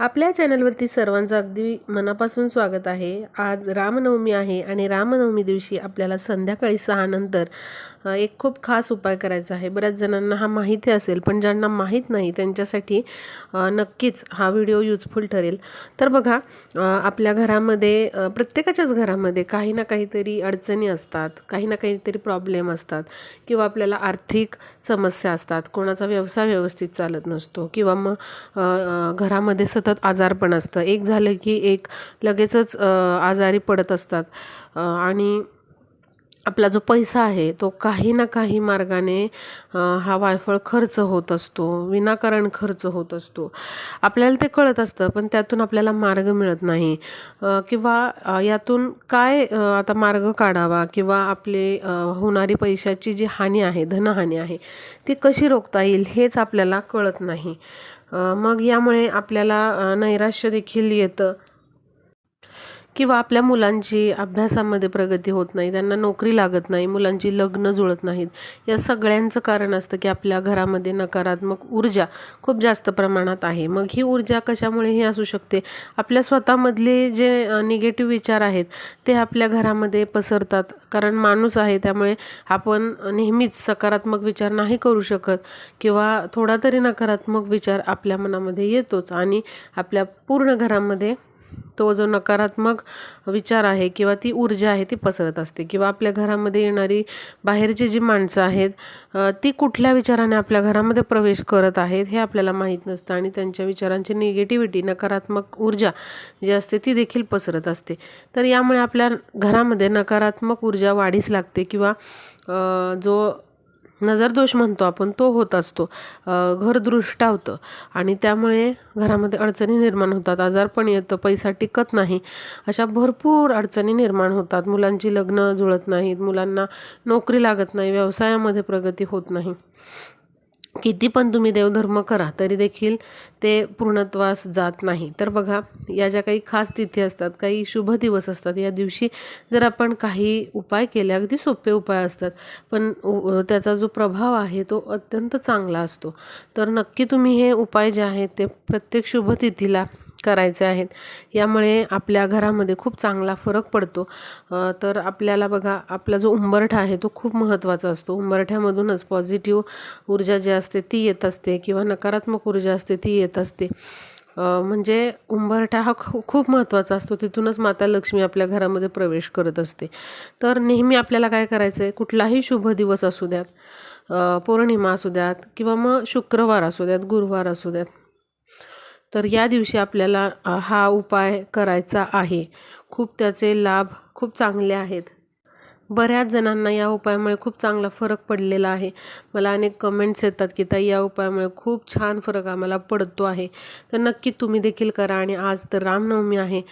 आपल्या चॅनलवरती सर्वांचं अगदी मनापासून स्वागत आहे. आज रामनवमी आहे आणि रामनवमी दिवशी आपल्याला संध्याकाळी सहानंतर एक खूप खास उपाय करायचा आहे. बऱ्याच जणांना हा माहिती असेल पण ज्यांना माहीत नाही त्यांच्यासाठी नक्कीच हा व्हिडिओ युजफुल ठरेल. तर बघा आपल्या घरामध्ये प्रत्येकाच्याच घरामध्ये काही ना काहीतरी अडचणी असतात काही ना काहीतरी प्रॉब्लेम असतात किंवा आपल्याला आर्थिक समस्या असतात कोणाचा व्यवसाय व्यवस्थित चालत नसतो किंवा मग घरामध्ये सतत आजारपण असतं. एक झालं की एक लगेचच आजारी पडत असतात. आणि आपला जो पैसा आहे तो काही ना काही मार्गाने हा वायफळ खर्च होत असतो विनाकारण खर्च होत असतो. आपल्याला ते कळत असतं पण त्यातून आपल्याला मार्ग मिळत नाही. किंवा यातून काय आता मार्ग काढावा किंवा आपले होणारी पैशाची जी हानी आहे धनहानी आहे ती कशी रोखता येईल हेच आपल्याला कळत नाही. मग यामुळे आपल्याला नैराश्य देखील येतं. किंवा आपल्या मुलांची अभ्यासामध्ये प्रगती होत नाही त्यांना नोकरी लागत नाही मुलांची लग्न जुळत नाहीत या सगळ्यांचं कारण असतं की आपल्या घरामध्ये नकारात्मक ऊर्जा खूप जास्त प्रमाणात आहे. मग ही ऊर्जा कशामुळेही असू शकते? आपल्या स्वतःमधले जे निगेटिव्ह विचार आहेत ते आपल्या घरामध्ये पसरतात. कारण माणूस आहे त्यामुळे आपण नेहमीच सकारात्मक विचार नाही करू शकत किंवा थोडा तरी नकारात्मक विचार आपल्या मनामध्ये येतोच आणि आपल्या पूर्ण घरामध्ये तो जो नकारात्मक विचार आहे किंवा ती ऊर्जा आहे ती पसरत असते किंवा आपल्या घरामध्ये येणारी बाहेरची जी माणसं आहेत ती कुठल्या विचाराने आपल्या घरामध्ये प्रवेश करत आहेत हे आपल्याला माहीत नसतं आणि त्यांच्या विचारांची निगेटिव्हिटी नकारात्मक ऊर्जा जी असते ती देखील पसरत असते. तर यामुळे आपल्या घरामध्ये नकारात्मक ऊर्जा वाढीस लागते किंवा जो नजरदोष म्हणतो आपण तो होत असतो. घर दृष्टावतं आणि त्यामुळे घरामध्ये अडचणी निर्माण होतात. आजारपण येतं पैसा टिकत नाही. अशा भरपूर अडचणी निर्माण होतात. मुलांची लग्न जुळत नाहीत. मुलांना नोकरी लागत नाही. व्यवसायामध्ये प्रगती होत नाही. किती पण तुम्ही देवधर्म करा तरी देखील ते पूर्णत्वास जात नाही. तर बघा या ज्या काही खास तिथी असतात काही शुभ दिवस असतात या दिवशी जर आपण काही उपाय केले अगदी सोपे उपाय असतात पण त्याचा जो प्रभाव आहे तो अत्यंत चांगला असतो. तर नक्की तुम्ही हे उपाय जे आहेत ते प्रत्येक शुभ तिथीला करायचे आहेत. यामुळे आपल्या घरामध्ये खूप चांगला फरक पडतो. तर आपल्याला बघा आपला जो उंबरठा आहे तो खूप महत्त्वाचा असतो. उंबरठ्यामधूनच पॉझिटिव्ह ऊर्जा जी असते ती येत असते किंवा नकारात्मक ऊर्जा असते ती येत असते. म्हणजे उंबरठा हा खू खूप महत्त्वाचा असतो. तिथूनच माता लक्ष्मी आपल्या घरामध्ये प्रवेश करत असते. तर नेहमी आपल्याला काय करायचं आहे कुठलाही शुभ दिवस असू द्यात पौर्णिमा असू द्यात किंवा मग शुक्रवार असू द्यात गुरुवार असू द्यात तर या दिवशी आपल्याला हा उपाय करायचा आहे. खूप त्याचे लाभ खूप चांगले आहेत. बऱ्याच जणांना या उपायामुळे खूप चांगला फरक पडलेला आहे. मला अनेक कमेंट्स येतात की ताई या उपायामुळे खूप छान फरक आम्हाला पडतो आहे. तर नक्की तुम्ही देखील करा आणि आज तर रामनवमी आहे.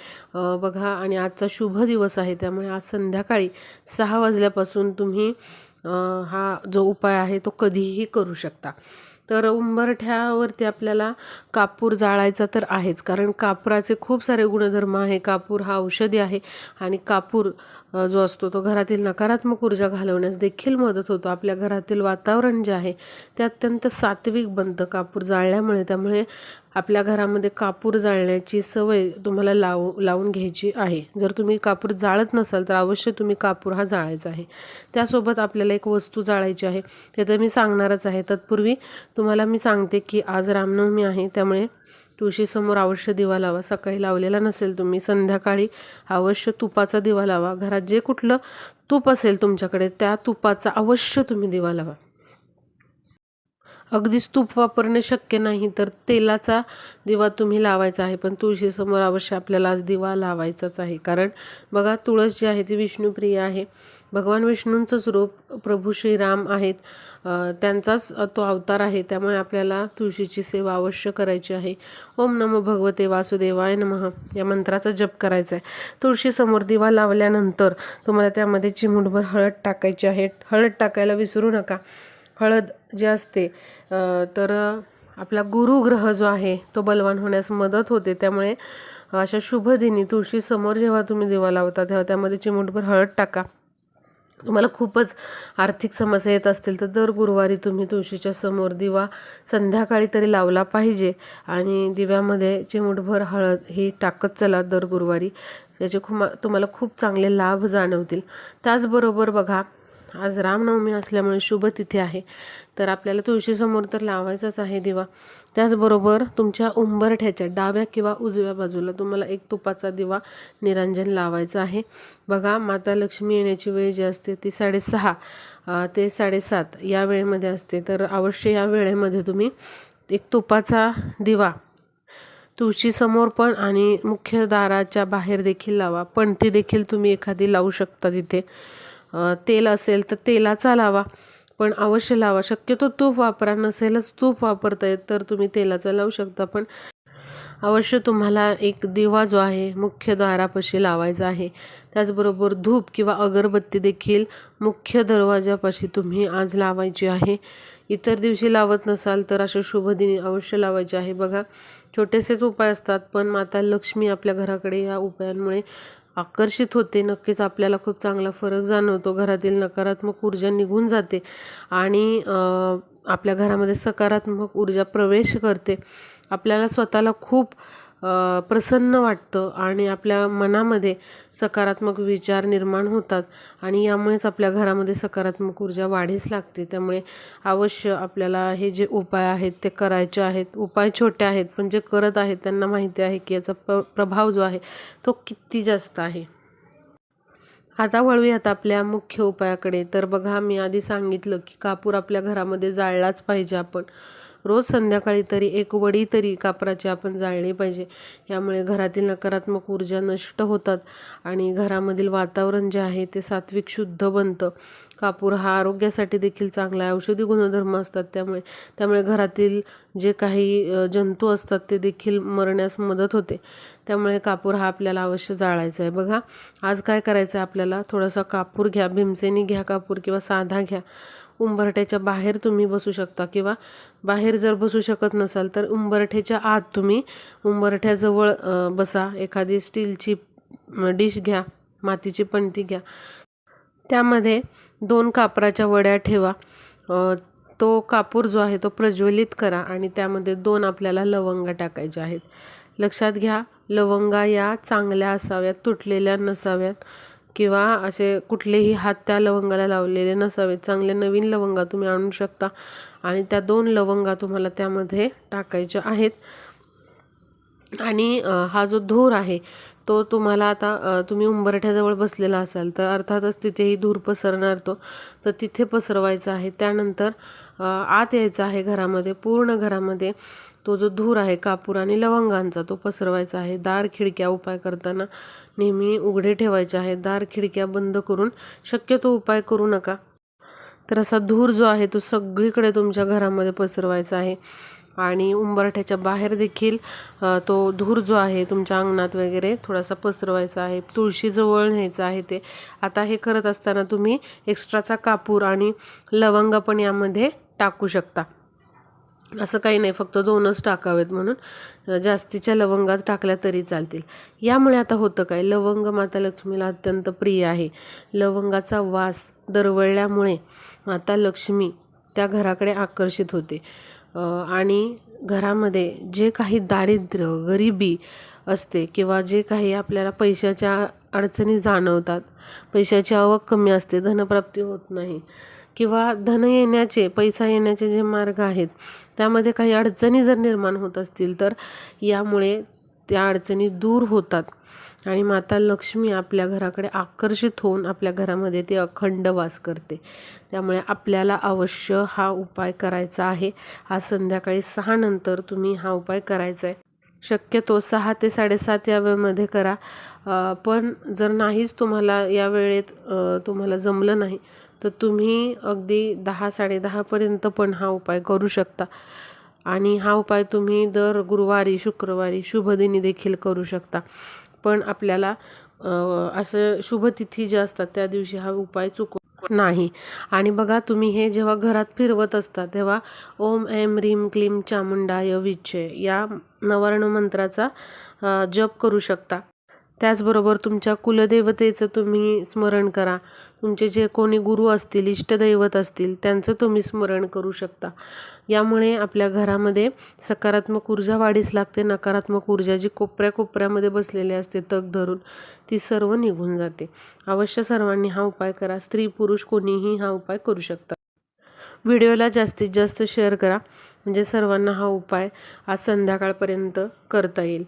बघा आणि आजचा शुभ दिवस आहे. त्यामुळे आज संध्याकाळी सहा वाजल्यापासून तुम्ही हा जो उपाय आहे तो कधीही करू शकता. तर उंबरठ्यावरती आपल्याला कापूर जाळायचा तर आहेच. कारण कापराचे खूप सारे गुणधर्म आहे. कापूर हा औषधी आहे आणि कापूर जो असतो तो घरातील नकारात्मक ऊर्जा घालवण्यास देखील मदत होतो. आपल्या घरातील वातावरण जे आहे ते अत्यंत सात्विक बनतं कापूर जाळल्यामुळे. त्यामुळे आपल्या घरामध्ये कापूर जाळण्याची सवय तुम्हाला लावू लावून घ्यायची आहे. जर तुम्ही कापूर जाळत नसाल तर अवश्य तुम्ही कापूर हा जाळायचा आहे. त्यासोबत आपल्याला एक वस्तू जाळायची आहे. ते तर मी सांगणारच आहे. तत्पूर्वी तुम्हाला मी सांगते की आज रामनवमी आहे त्यामुळे तुळशीसमोर अवश्य दिवा लावा. सकाळी लावलेला नसेल तुम्ही संध्याकाळी अवश्य तुपाचा दिवा लावा. घरात जे कुठलं तूप असेल तुमच्याकडे त्या तुपाचा अवश्य तुम्ही दिवा लावा. अगदीच तूप वापरणे शक्य नाही तर तेलाचा दिवा तुम्ही लावायचा आहे. पण तुळशीसमोर अवश्य आपल्याला आज दिवा लावायचाच आहे. कारण बघा तुळस जी आहे ती विष्णुप्रिय आहे. भगवान विष्णूंचंच रूप प्रभू श्रीराम आहेत. त्यांचाच तो अवतार आहे. त्यामुळे आपल्याला तुळशीची सेवा अवश्य करायची आहे. ओम नमो भगवते वासुदेवाय नमः. या मंत्राचा जप करायचा आहे. तुळशीसमोर दिवा लावल्यानंतर तुम्हाला त्यामध्ये चिमूटभर हळद टाकायची आहे. हळद टाकायला विसरू नका. हळद जे असते तर आपला गुरुग्रह जो आहे तो बलवान होण्यास मदत होते. त्यामुळे अशा शुभदिनी तुळशीसमोर जेव्हा तुम्ही दिवा लावता तेव्हा त्यामध्ये चिमूटभर हळद टाका. तुम्हाला खूपच आर्थिक समस्या येत असतील तर दर गुरुवारी तुम्ही तुळशीच्या समोर दिवा संध्याकाळी तरी लावला पाहिजे आणि दिव्यामध्ये चिमूटभर हळद ही टाकत चला दर गुरुवारी. त्याचे खूप तुम्हाला खूप चांगले लाभ जाणवतील. त्याचबरोबर बघा आज रामनवमी असल्यामुळे शुभ तिथी आहे. तर आपल्याला तुळशीसमोर तर लावायचाच आहे दिवा. त्याचबरोबर तुमच्या उंबरठ्याच्या डाव्या किंवा उजव्या बाजूला तुम्हाला एक तुपाचा दिवा निरंजन लावायचा आहे. बघा माता लक्ष्मी येण्याची वेळ जी असते ती साडेसहा ते साडेसात या वेळेमध्ये असते. तर अवश्य या वेळेमध्ये तुम्ही एक तुपाचा दिवा तुळशीसमोर पण आणि मुख्य दाराच्या बाहेर देखील लावा. पणती देखील तुम्ही एखादी लावू शकता तिथे. तेल असेल तर तेलाचा लावा. पण अवश्य लावा. शक्यतो तूप वापरा नसेलच तूप वापरता येत तर तुम्ही तेलाचा लावू शकता. पण अवश्य तुम्हाला एक दिवा जो आहे मुख्य दारापाशी लावायचा आहे. त्याचबरोबर धूप किंवा अगरबत्ती देखील मुख्य दरवाजापाशी तुम्ही आज लावायची आहे. इतर दिवशी लावत नसाल तर अशा शुभदिनी अवश्य लावायचे आहे. बघा छोटेसेच उपाय असतात पण माता लक्ष्मी आपल्या घराकडे या उपायांमुळे आकर्षित होते. नक्कीच आपल्याला खूप चांगला फरक जाणवतो. घरातील नकारात्मक ऊर्जा निघून जाते आणि आपल्या घरामध्ये सकारात्मक ऊर्जा प्रवेश करते. आपल्याला स्वतःला खूप प्रसन्न वाटतं आणि आपल्या मनामध्ये सकारात्मक विचार निर्माण होतात आणि यामुळेच आपल्या घरामध्ये सकारात्मक ऊर्जा वाढीस लागते. त्यामुळे अवश्य आपल्याला हे जे उपाय आहेत ते करायचे आहेत. उपाय छोटे आहेत पण जे करत आहेत त्यांना माहिती आहे की याचा प्र प्रभाव जो आहे तो किती जास्त आहे. आता वळूयात आपल्या मुख्य उपायाकडे. तर बघा मी आधी सांगितलं की कापूर आपल्या घरामध्ये जाळलाच पाहिजे आपण. रोज संध्याकाळी तरी एक वडी तरी कापराची आपण जाळली पाहिजे. यामुळे घरातील नकारात्मक ऊर्जा नष्ट होतात आणि घरामधील वातावरण जे आहे ते सात्विक शुद्ध बनतं. कापूर हा आरोग्यासाठी देखील चांगला आहे. औषधी गुणधर्म असतात त्यामुळे त्यामुळे घरातील जे काही जंतू असतात ते देखील मरण्यास मदत होते. त्यामुळे कापूर हा आपल्याला अवश्य जाळायचा आहे. बघा आज काय करायचं आहे आपल्याला? थोडासा कापूर घ्या भीमसेनी घ्या कापूर किंवा साधा घ्या. उंबरठ्याच्या बाहेर तुम्ही बसू शकता किंवा बाहेर जर बसू शकत नसाल तर उंबरठ्याच्या आत तुम्ही उंबरठ्याजवळ बसा. एखादी स्टीलची डिश घ्या मातीची पणती घ्या. त्यामध्ये दोन कापराच्या वड्या ठेवा. तो कापूर जो आहे तो प्रज्वलित करा आणि त्यामध्ये दोन आपल्याला लवंगा टाकायच्या आहेत. लक्षात घ्या लवंगा या चांगल्या असाव्यात तुटलेल्या नसाव्यात किंवा असे कुठलेही हात त्या लवंगाला लावलेले नसावेत. चांगले नवीन लवंगा तुम्ही आणू शकता आणि त्या दोन लवंगा तुम्हाला त्यामध्ये टाकायच्या आहेत. आणि हा जो धूर आहे तो तुम्हाला आता तुम्ही उंबरठ्याजवळ बसलेला असाल तर अर्थातच तिथेही धूर पसरणार तो. तर तिथे पसरवायचा आहे. त्यानंतर आत यायचा आहे घरामध्ये पूर्ण घरामध्ये तो जो धूर आहे कापूर आणि लवंगांचा तो पसरवायचा आहे. दार खिडक्या उपाय करताना नेहमी उघडे ठेवायचे आहे. दार खिडक्या बंद करून शक्यतो उपाय करू नका. तर असा धूर जो आहे तो सगळीकडे तुमच्या घरामध्ये पसरवायचा आहे. आणि उंबरठ्याच्या बाहेर देखील तो धूर जो आहे तुमच्या अंगणात वगैरे थोडासा पसरवायचा आहे तुळशीजवळ न्यायचं आहे ते. आता हे करत असताना तुम्ही एक्स्ट्राचा कापूर आणि लवंग पण यामध्ये टाकू शकता. असं काही नाही फक्त दोनच टाकावेत म्हणून. जास्तीच्या लवंगात टाकल्या तरी चालतील. यामुळे आता होतं काय? लवंग माता लक्ष्मीला अत्यंत प्रिय आहे. लवंगाचा वास दरवळल्यामुळे माता लक्ष्मी त्या घराकडे आकर्षित होते. आणि घरामध्ये जे काही दारिद्र्य गरिबी असते किंवा जे काही आपल्याला पैशाच्या अडचणी जाणवतात पैशाची आवक कमी असते धनप्राप्ती होत नाही किंवा धन येण्याचे पैसा येण्याचे जे मार्ग आहेत त्यामध्ये काही अडचणी जर निर्माण होत असतील तर यामुळे त्या अडचणी दूर होतात. आणि माता लक्ष्मी आपल्या घराकडे आकर्षित होऊन आपल्या घरामध्ये ती अखंड वास करते. त्यामुळे आपल्याला अवश्य हा उपाय करायचा आहे. आज संध्याकाळी सहा नंतर तुम्ही हा उपाय करायचा आहे शक्यतो सहा ते साडेसात या वेळेमध्ये करा. पण जर नाहीच तुम्हाला या वेळेत तुम्हाला जमलं नाही तर तुम्ही अगदी दहा साडेदहापर्यंत पण हा उपाय करू शकता. आणि हा उपाय तुम्ही दर गुरुवारी शुक्रवारी शुभदिनी देखील करू शकता. पण आपल्याला असं शुभतिथी ज्या असतात त्या दिवशी हा उपाय चुकू नाही. आणि बघा तुम्ही हे जेव्हा घरात फिरवत असता तेव्हा ओम ऐम रीम क्लीम चामुंडाय विच्छे या नवर्ण मंत्राचा जप करू शकता. त्याचबरोबर तुमच्या कुलदेवतेचं तुम्ही स्मरण करा. तुमचे जे कोणी गुरु असतील इष्टदैवत असतील त्यांचं तुम्ही स्मरण करू शकता. यामुळे आपल्या घरामध्ये सकारात्मक ऊर्जा वाढीस लागते. नकारात्मक ऊर्जा जी कोपऱ्या कोपऱ्यामध्ये बसलेली असते तग धरून ती सर्व निघून जाते. अवश्य सर्वांनी हा उपाय करा. स्त्री पुरुष कोणीही हा उपाय करू शकता. व्हिडिओला जास्तीत जास्त शेअर करा. म्हणजे सर्वांना हा उपाय आज संध्याकाळपर्यंत करता येईल.